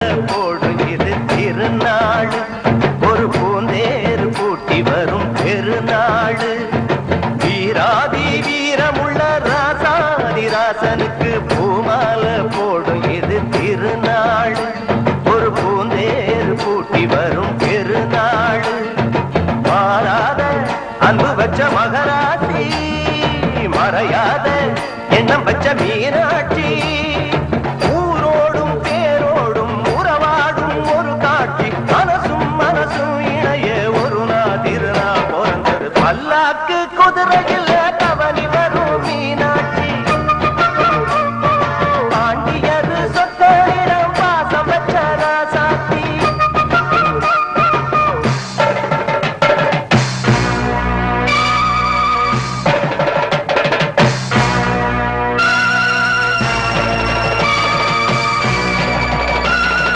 போடும் இது திருநாள். ஒரு பூந்தேர் கூட்டி வரும் பெருநாள். வீராதி வீரமுள்ள ராசாதி ராசனுக்கு பூமால போடும் இது திருநாள். ஒரு பூந்தேர் கூட்டி வரும் பெருநாள். மாறாத அன்பு வச்ச மகராசி. மறையாத எண்ணம் வச்ச மீனாட்சி. அல்லாக்கு குதிரையில்